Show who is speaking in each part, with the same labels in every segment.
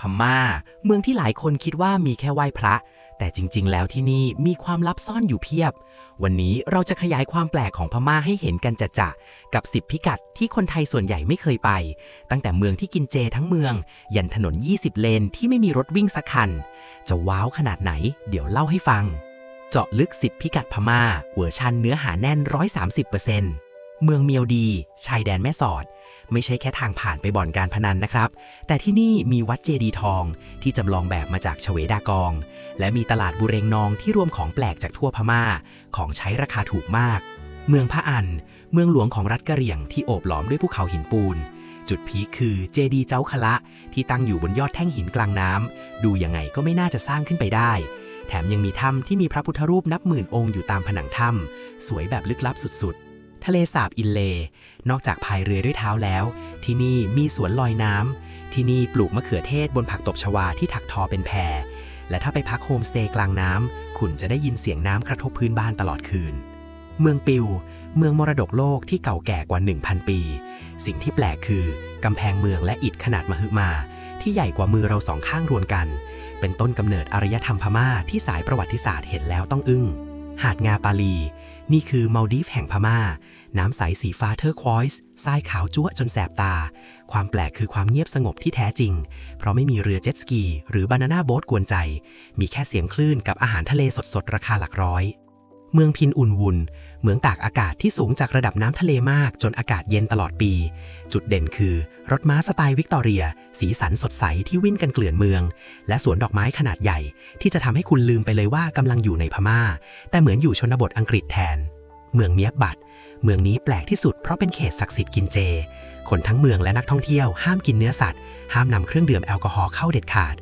Speaker 1: พม่า เมืองที่หลายคนคิดว่ามีแค่ไหว้พระ แต่จริง ๆ แล้วที่นี่มีความลับซ่อนอยู่เพียบ วันนี้เราจะขยายความแปลกของพม่าให้เห็นกันจะๆกับ 10 พิกัดที่คนไทยส่วนใหญ่ไม่เคยไป ตั้งแต่เมืองที่กินเจทั้งเมือง ยันถนน 20 เลนที่ไม่มีรถวิ่งสักคัน จะว้าวขนาดไหน เดี๋ยวเล่าให้ฟัง เจาะลึก 10 พิกัดพม่าเวอร์ชันเนื้อหาแน่น 130% เมืองเมียวดี ชายแดนแม่สอด ไม่ใช่แค่ทางผ่านไปบ่อนการพนันนะครับ แต่ที่นี่มีวัดเจดีทอง ที่จำลองแบบมาจากชเวดากอง และมีตลาดบุเรงนองที่รวมของแปลกจากทั่วพม่า ของใช้ราคาถูกมาก เมืองพระอัน เมืองหลวงของรัฐกะเหรี่ยงที่โอบล้อมด้วยภูเขาหินปูน จุดพีคคือเจดีเจ้าคละ ที่ตั้งอยู่บนยอดแท่งหินกลางน้ำดูยังไงก็ไม่น่าจะสร้างขึ้นไปได้แถมยังมีถ้ำที่มีพระพุทธรูปนับหมื่นองค์อยู่ตามผนังถ้ำสวยแบบลึกลับสุดๆ ทะเลสาบอินเล นอกจากพายเรือด้วยเท้าแล้ว ที่นี่มีสวนลอยน้ำ ที่นี่ปลูกมะเขือเทศบนผักตบชวาที่ถักทอเป็นแพร และถ้าไปพักโฮมสเตย์กลางน้ำ คุณจะได้ยินเสียงน้ำกระทบพื้นบ้านตลอดคืน เมืองปิว เมืองมรดกโลกที่เก่าแก่กว่า 1,000 ปี สิ่งที่แปลกคือกำแพงเมืองและอิฐขนาดมหึมา ที่ใหญ่กว่ามือเราสองข้างรวมกัน เป็นต้นกำเนิดอารยธรรมพม่าที่สายประวัติศาสตร์เห็นแล้วต้องอึ้ง หาดงาปาลี นี่คือมาลดีฟแห่งพม่า น้ำใสสีฟ้าเทอร์ควอยส์ทรายขาวจั๊วจนแสบตา ความแปลกคือความเงียบสงบที่แท้จริง เพราะไม่มีเรือเจ็ตสกี หรือบานาน่าโบ๊ทกวนใจ มีแค่เสียงคลื่นกับอาหารทะเลสดๆ ราคาหลักร้อย เมืองพินอุนวุน เมืองตากอากาศที่สูงจากระดับน้ำทะเลมากจนอากาศเย็นตลอดปี จุดเด่นคือ รถม้าสไตล์วิกตอเรีย สีสันสดใสที่วิ่งกันเกลื่อนเมือง และสวนดอกไม้ขนาดใหญ่ ที่จะทำให้คุณลืมไปเลยว่ากำลังอยู่ในพม่า แต่เหมือนอยู่ชนบทอังกฤษแทน เมืองเมียกบัตเมืองนี้แปลกที่สุดเพราะเป็นเขตศักดิ์สิทธิ์กินเจ คนทั้งเมืองและนักท่องเที่ยวห้ามกินเนื้อสัตว์ ห้ามนำเครื่องดื่มแอลกอฮอล์เข้าเด็ดขาด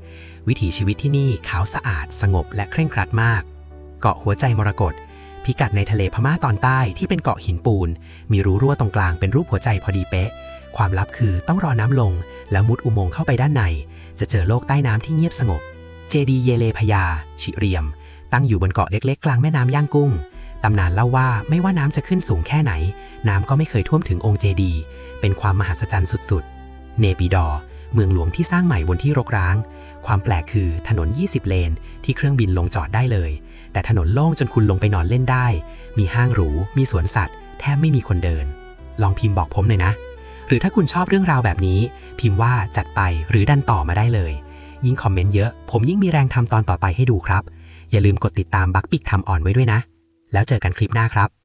Speaker 1: วิถีชีวิตที่นี่ขาวสะอาด สงบและเคร่งครัดมาก เกาะหัวใจมรกต พิกัดในทะเลพม่าตอนใต้ที่เป็นเกาะหินปูน มีรูรั่วตรงกลางเป็นรูปหัวใจพอดีเป๊ะ ความลับคือต้องรอน้ำลง แล้วมุดอุโมงค์เข้าไปด้านใน จะเจอโลกใต้น้ำที่เงียบสงบ เจดีเยเลพยา ชิเรียม ตั้งอยู่บนเกาะเล็กๆ กลางแม่น้ำย่างกุ้งตำนานเล่าว่าไม่ว่าน้ำจะขึ้นสูงแค่ไหน น้ำก็ไม่เคยท่วมถึงองค์เจดี เป็นความมหัศจรรย์สุดๆ เนปิดอร์ เมืองหลวงที่สร้างใหม่บนที่รกร้าง ความแปลกคือถนน 20 เลน ที่เครื่องบินลงจอดได้เลย แต่ถนนโล่งจนคุณลงไปนอนเล่นได้ มีห้างหรู มีสวนสัตว์ แทบไม่มีคนเดิน ลองพิมพ์บอกผมหน่อยนะ หรือถ้าคุณชอบเรื่องราวแบบนี้ พิมพ์ว่าจัดไปหรือดันต่อมาได้เลย ยิ่งคอมเมนต์เยอะ ผมยิ่งมีแรงทำตอนต่อไปให้ดูครับ อย่าลืมกดติดตามบักปิกทำออนไว้ด้วยนะ แล้วเจอกันคลิปหน้าครับ